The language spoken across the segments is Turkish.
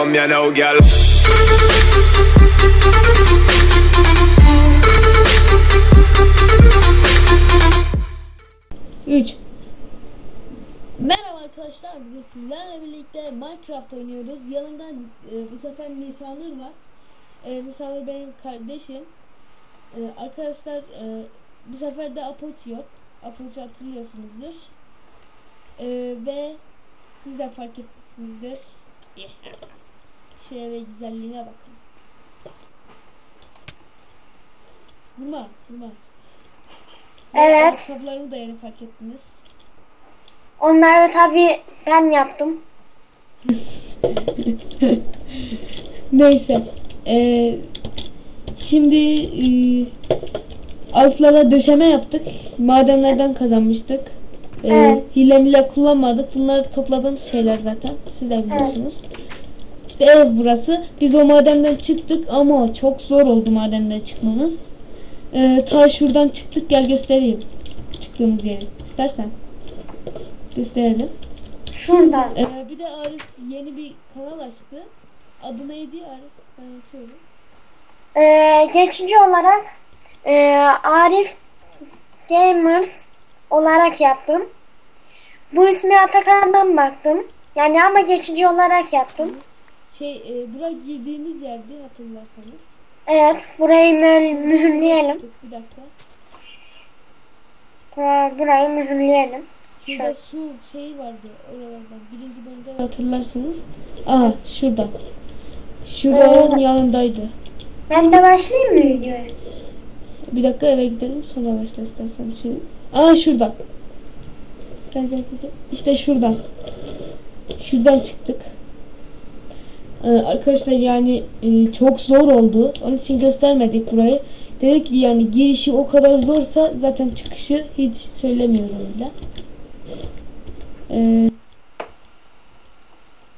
Come here now, girl. 3 Merhaba arkadaşlar bugün sizlerle birlikte Minecraft oynuyoruz. Yanımda e, bu sefer Nisanur var. E, Nisanur benim kardeşim. E, Arkadaşlar e, bu sefer de Apoç yok. Apoç'u hatırlıyorsunuzdur. E, Ve siz de fark etmişsinizdir Şeye ve güzelliğine bakın Vurma vurma Evet. Ayakkabılarımı da yeni fark ettiniz Onları tabii ben yaptım. Neyse. Ee, şimdi e, altlara döşeme yaptık. Madenlerden kazanmıştık. Ee, Evet. Hile mile kullanmadık. Bunlar topladığımız şeyler zaten. Siz de biliyorsunuz. İşte ev burası. Biz o madenden çıktık ama çok zor oldu madenden çıkmamız. Ee, ta şuradan çıktık. Gel göstereyim. Çıktığımız yeri. İstersen. Gösterelim. Şuradan. Ee, bir de Arif yeni bir kanal açtı. Adı neydi Arif? Ben unutuyorum. Ee, geçici olarak e, Arif Gamers olarak yaptım. Bu ismi Atakan'dan baktım. Yani ama geçici olarak yaptım. Şey, e, buraya girdiğimiz yerde hatırlarsanız. Evet, burayı mü- mühürleyelim. Bir dakika. Ee, Burayı mühürleyelim. Şurada su şeyi vardı oralardan. Birinci bölümde de hatırlarsınız. Aa şurada. Şuranın Evet. yanındaydı. Ben de başlayayım mı videoya? Bir dakika eve gidelim sonra başla istersen. Şu... Aa şurada. Gel gel. gel. İşte şuradan. Şuradan çıktık. Ee, arkadaşlar yani e, çok zor oldu. Onun için göstermedik burayı. Dedik ki yani girişi o kadar zorsa zaten çıkışı hiç söylemiyorum bile. Ee,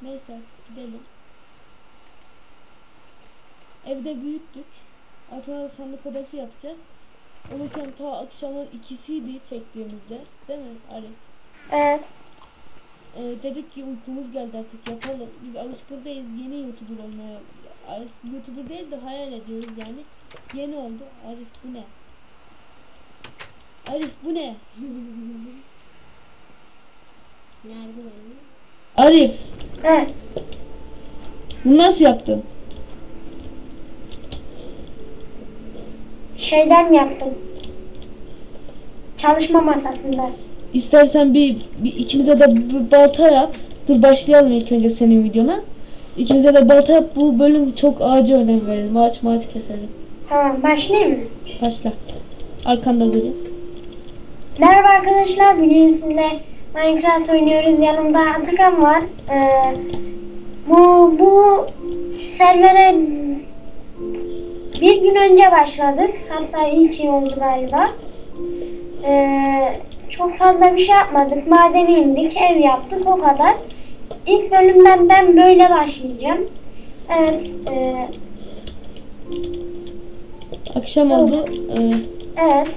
neyse gidelim. Evde büyüttük. Altına sandık odası yapacağız. Olurken ta akşamın ikisiydi çektiğimizde. Değil mi Arif? Evet. Ee, dedik ki uykumuz geldi artık yapalım. Biz alışkın değiliz yeni YouTuber olmaya. YouTuber değil de hayal ediyoruz yani. Yeni oldu. Arif bu ne? Arif bu ne? Nerede benim? Arif Evet. bunu nasıl yaptın? Şeyden yaptım. Çalışma masasında. İstersen bir, bir ikimize de bir balta yap. Dur başlayalım ilk önce senin videona. İkimize de balta yap. Bu bölüm çok ağaca önem verelim. Ağaç mağaç keselim. Tamam, başlayayım mı? Başla. Arkanda durayım. Merhaba arkadaşlar, bugün sizinle Minecraft oynuyoruz. Yanımda Atakan var. Ee, bu bu servere bir gün önce başladık. Hatta ilk iyi oldu galiba. Ee, çok fazla bir şey yapmadık. Madene indik, ev yaptık o kadar. İlk bölümden ben böyle başlayacağım. Evet, e, Akşam oldu. Ee, evet,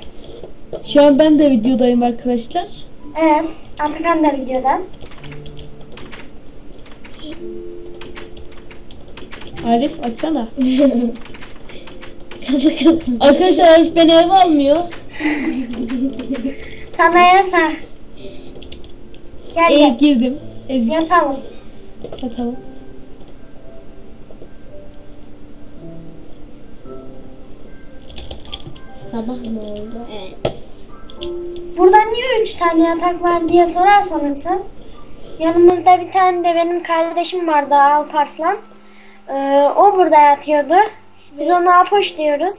şu an ben de videodayım arkadaşlar. evet. Atakan da videoda. Arif açsana. arkadaşlar Arif beni eve almıyor. Sana yasak. Gel Ee, gel. girdim. Ezik Yatalım. atalım. Sabah mı oldu? Evet. Burada niye üç tane yatak var diye sorarsanız yanımızda bir tane de benim kardeşim vardı Alparslan. Ee, o burada yatıyordu. Biz ona Apoş diyoruz.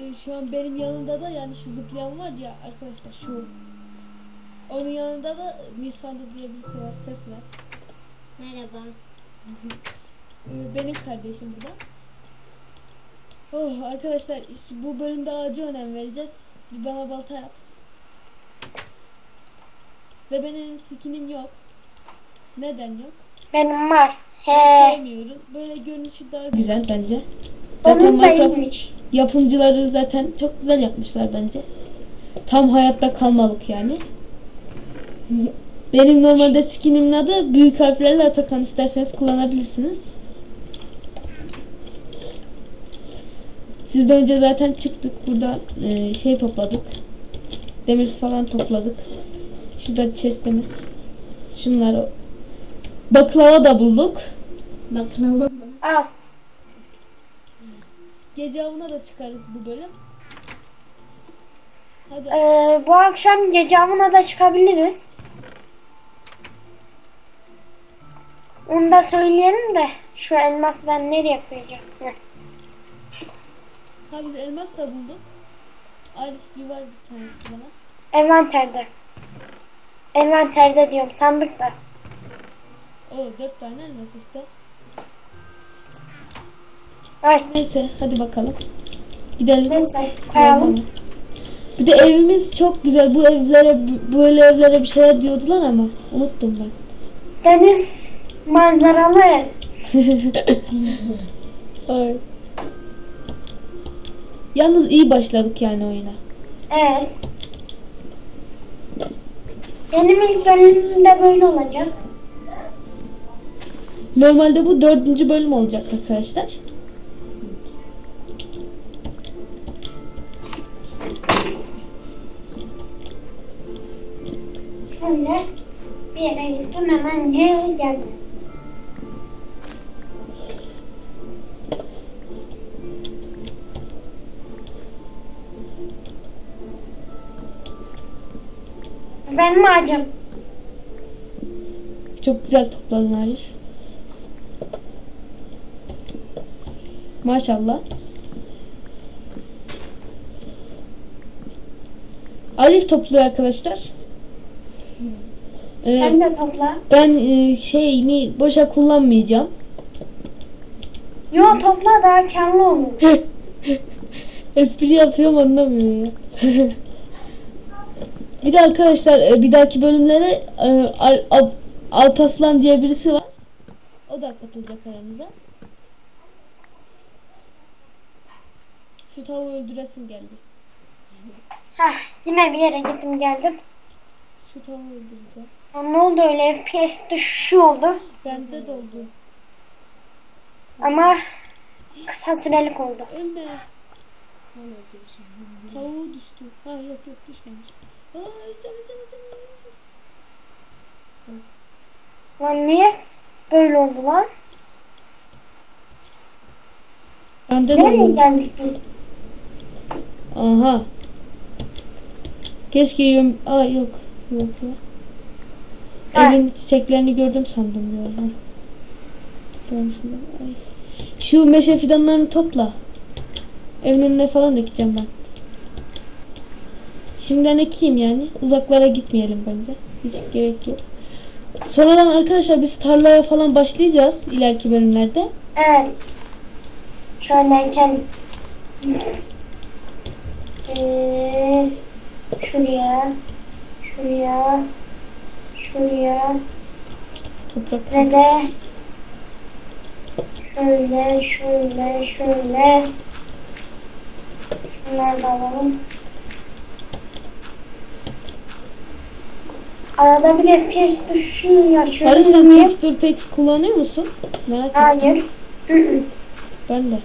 Ee, şu an benim yanımda da yani şu zıplayan var ya arkadaşlar şu. Onun yanında da Nisan'da diye birisi var. Ses ver. Merhaba. Ee, benim kardeşim bu da. Oh arkadaşlar bu bölümde ağaca önem vereceğiz. Bir bana balta yap. Ve benim skinim yok. Neden yok? Benim var. Ben He. sevmiyorum. Böyle görünüşü daha güzel bence. Zaten Minecraft. Yapımcıları zaten çok güzel yapmışlar bence. Tam hayatta kalmalık yani. Benim normalde skinimin adı büyük harflerle Atakan isterseniz kullanabilirsiniz. Sizden önce zaten çıktık burada e, şey topladık. Demir falan topladık. Şurada chestimiz. Şunları baklava da bulduk. Baklava mı? Al. Gece avına da çıkarız bu bölüm. Hadi. Ee, bu akşam gece avına da çıkabiliriz. Onu da söyleyelim de şu elmas ben nereye koyacağım? Heh. Ha biz elmas da bulduk. Arif bir var bir tanesi bana. Envanterde. Envanterde diyorum sandıkta. Oo dört tane elmas işte. Ay Neyse hadi bakalım. Gidelim. neyse koyalım. Bir de evimiz çok güzel. Bu evlere böyle evlere bir şeyler diyordular ama unuttum ben. Deniz manzaralı. Ay. Yalnız iyi başladık yani oyuna. Evet. Benim ilk bölümümde böyle olacak. Normalde bu dördüncü bölüm olacak arkadaşlar. Gittim hemen geri geldim. Benim ağacım. Çok güzel topladın Arif. Maşallah. Arif topluyor arkadaşlar. Ee, Sen de topla. ben e, şeyini boşa kullanmayacağım. Yo topla daha karlı olur. Espri yapıyorum anlamıyor ya. bir de arkadaşlar e, bir dahaki bölümlere e, Al- Al- Alpaslan diye birisi var. O da katılacak aramıza. Şu tavuğu öldüresim geldi. Hah yine bir yere gittim geldim. Şu tavuğu öldüreceğim. Ne oldu öyle FPS düşüşü oldu. Bende de oldu. Ama kısa sürelik oldu. Ölme. Tavuğu düştü. Ha yok yok düşmemiş. Ay canım canım canım. Lan niye böyle oldu lan? Bende de Nereye oldu. geldik biz? Aha. Keşke yum... Aa yok. Yok ya. Evin çiçeklerini gördüm sandım bir ara. Şu meşe fidanlarını topla. Evin önüne falan dikeceğim ben. Şimdiden ekeyim yani. Uzaklara gitmeyelim bence. Hiç gerek yok. Sonradan arkadaşlar biz tarlaya falan başlayacağız ileriki bölümlerde. Evet. Şöyle kendi... Ee, şuraya, şuraya, şuraya Toprak. ve de şöyle, şöyle, şöyle. Şunları da alalım. Arada bir FPS düşüşü yaşıyorum. Barış sen texture packs kullanıyor musun? Merak ettim. Hayır. Hı. Ben de.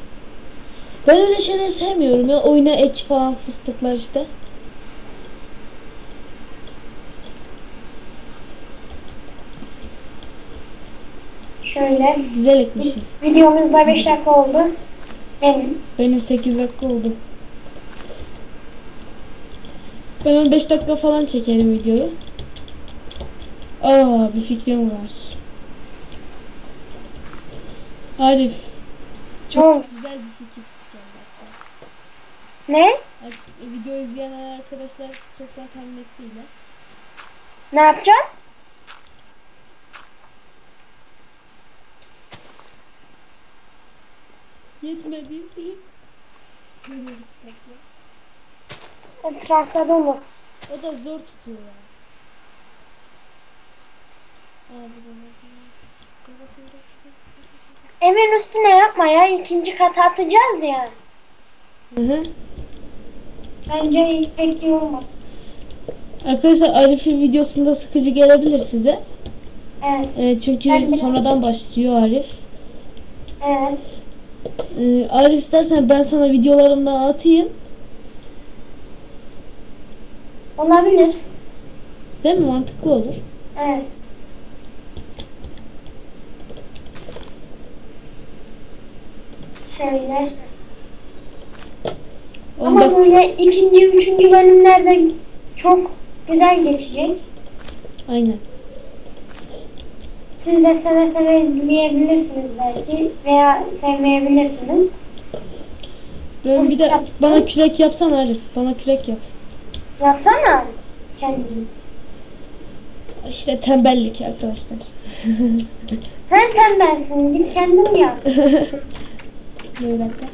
Ben öyle şeyleri sevmiyorum ya. Oyuna ek falan fıstıklar işte. Şöyle. Güzel ekmişsin. Videomuz da 5 dakika oldu. Benim. Benim 8 dakika oldu. Ben 15 dakika falan çekerim videoyu. Aa bir fikrim var. Arif. Ne oldu? Güzel bir fikir. Ne? Ar- Video izleyen arkadaşlar çoktan tahmin ettiler. Ne yapacağım? Yetmedi. Etrafta dolu. o da zor tutuyor ya. Aa, bu da ne? Dur bakayım, dur, dur. Evin üstüne yapma ya. ikinci kata atacağız ya. Hı hı. Bence pek iyi olmaz. Arkadaşlar Arif'in videosunda sıkıcı gelebilir size. Evet. Ee, çünkü sonradan başlıyor Arif. Evet. Ee, Arif istersen ben sana videolarımdan atayım. Olabilir. Değil mi? Mantıklı olur. Evet. Şöyle. Ama Onda böyle ikinci, üçüncü bölümlerde çok güzel geçecek. aynen. Siz de seve seve izleyebilirsiniz belki veya sevmeyebilirsiniz. Ben bir de Yap. bana kürek yapsan Arif. Bana kürek yap. Yapsana kendini. İşte tembellik arkadaşlar. Sen tembelsin. Git kendin yap. Dakika.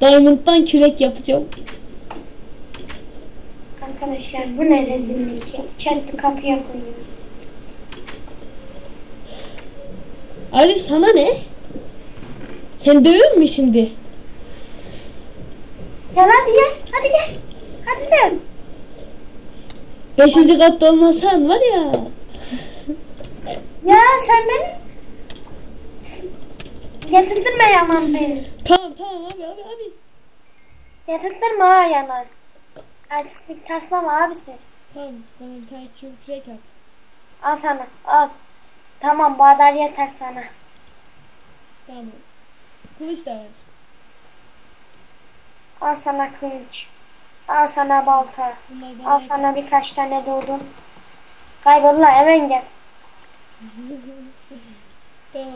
Diamond'dan kürek yapacağım. Arkadaşlar bu ne rezillik ya. Chest'i kapıya koyuyor. Arif sana ne? Sen dövüyor mu şimdi? Gel hadi gel. Hadi gel. Hadi de. Beşinci katta olmasan var ya. Ya sen beni Getirtme yanan beni. Tamam tamam abi abi abi. Getirtme ha yanan. Artistlik taslama abisi. Tamam bana bir tane kü- kürek at. Al sana. Al. Tamam bu kadar yeter sana. Tamam. Kılıç da ver. Al sana kılıç. Al sana balta. Al sana birkaç tane doğdum. Kaybol lan hemen gel. Tamam.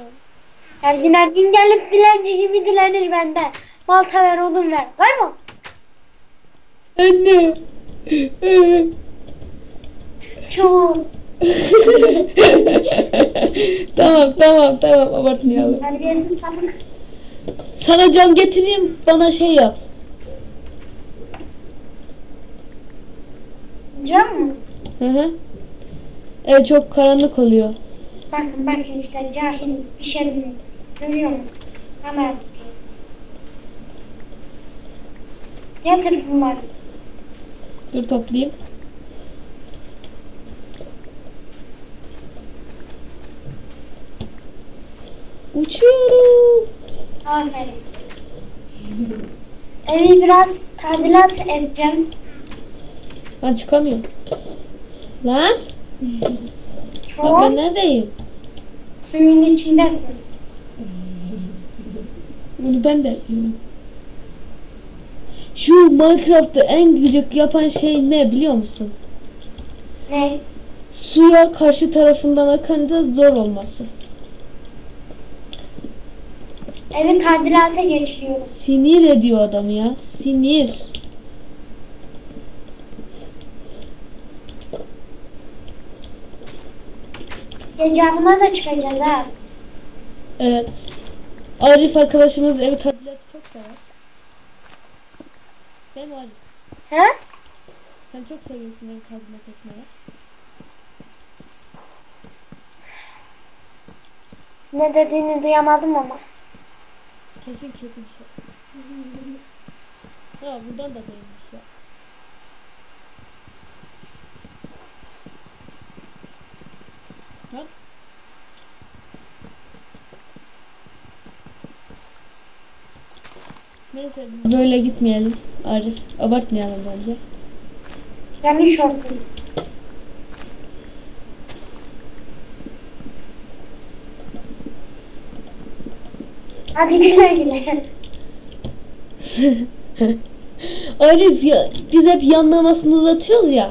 Her gün her gün gelip dilenci gibi dilenir benden. Balta ver odun ver. Kaybol. Anne. Çok. tamam tamam tamam abartmayalım. Terbiyesiz sapık. Sana cam getireyim bana şey yap. Cam mı? Hı hı. Evet çok karanlık oluyor. Bakın bakın işte cahil bir şey bilmiyor. Görüyor musunuz? Ama yaptım. Getir bunları. Dur toplayayım. Uçuyorum. Aferin. Evi biraz tadilat edeceğim. Ben çıkamıyorum. Lan bak Çok ben neredeyim? suyun içindesin. Bunu ben de yapıyorum. Şu Minecraft'ı en gıcık yapan şey ne biliyor musun? Ne? Suya karşı tarafından akınca zor olması. Evi tadilata geçiriyorum. Sinir ediyor adam ya. Sinir. Gece avına da çıkacağız ha. Evet. Arif arkadaşımız evi tadilatı çok sever. Değil mi Arif? He? Sen çok seviyorsun evi tadilat etmeyi. Ne dediğini duyamadım ama. Kesin kötü bir şey. ha buradan da değilmiş ya. Bak. Neyse böyle gitmeyelim Arif. Abartmayalım bence. Yanlış olsun. Hadi güle güle. Arif ya biz hep yanlamasını uzatıyoruz ya.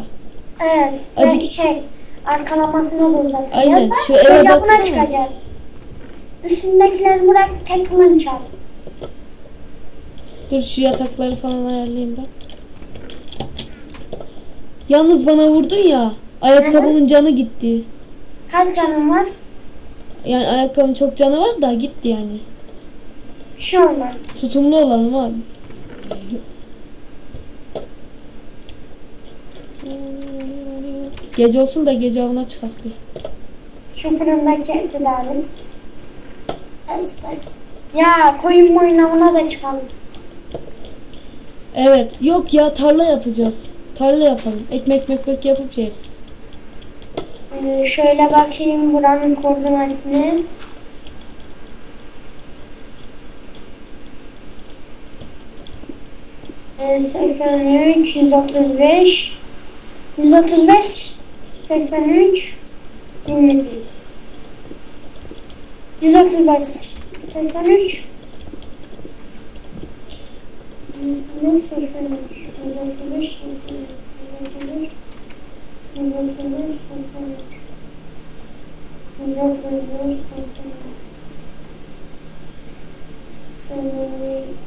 Evet. Acık- şey arkalamasını da uzatacağız Aynen, şu eve baksana. çıkacağız. Üstündekileri bırak tek kılınç al. Dur şu yatakları falan ayarlayayım ben. Yalnız bana vurdun ya. Ayakkabımın canı gitti. Kaç canın var? Yani ayakkabımın çok canı var da gitti yani. Bir şey olmaz. Tutumlu olalım abi. Gece olsun da gece avına çıkak bir. Şu fırındaki eti de alayım. Ya koyun moyun avına da çıkalım. Evet. Yok ya tarla yapacağız. Tarla yapalım. Ekmek mekmek yapıp yeriz. Ee, şöyle bakayım buranın koordinatını. 83, 135, 135, 83, 21. 135, 83, ne 83, 135, 135, 135, 135, 135,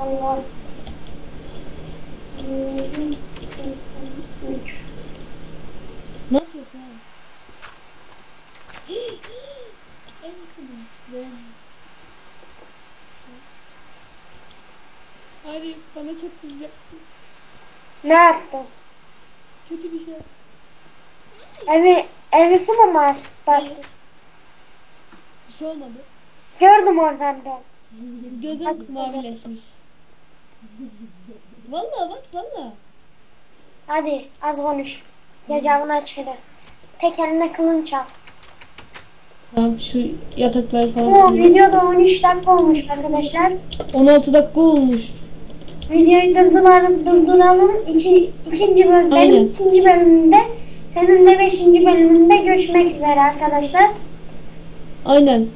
Allah. Üç. Ne yapıyorsun abi? en be. Arif bana çok kızacaksın. Ne yaptın? Kötü bir şey. Evi, evi su mu bas- bastın? Hayır. Bir şey olmadı. Gördüm oradan ben. Gözüm mavileşmiş. Vallahi bak vallahi. Hadi az konuş. Gecavını aç hele. Tek eline kılınç al. Tamam şu yatakları falan Bu sileyim. videoda 13 dakika olmuş arkadaşlar. 16 dakika olmuş. Videoyu durdular, durduralım. İki, ikinci bölüm, Aynen. ikinci bölümünde, senin de beşinci bölümünde görüşmek üzere arkadaşlar. Aynen.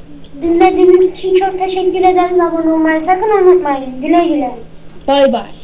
İzlediğiniz için çok teşekkür ederiz. Abone olmayı sakın unutmayın. Güle güle. Bay bay.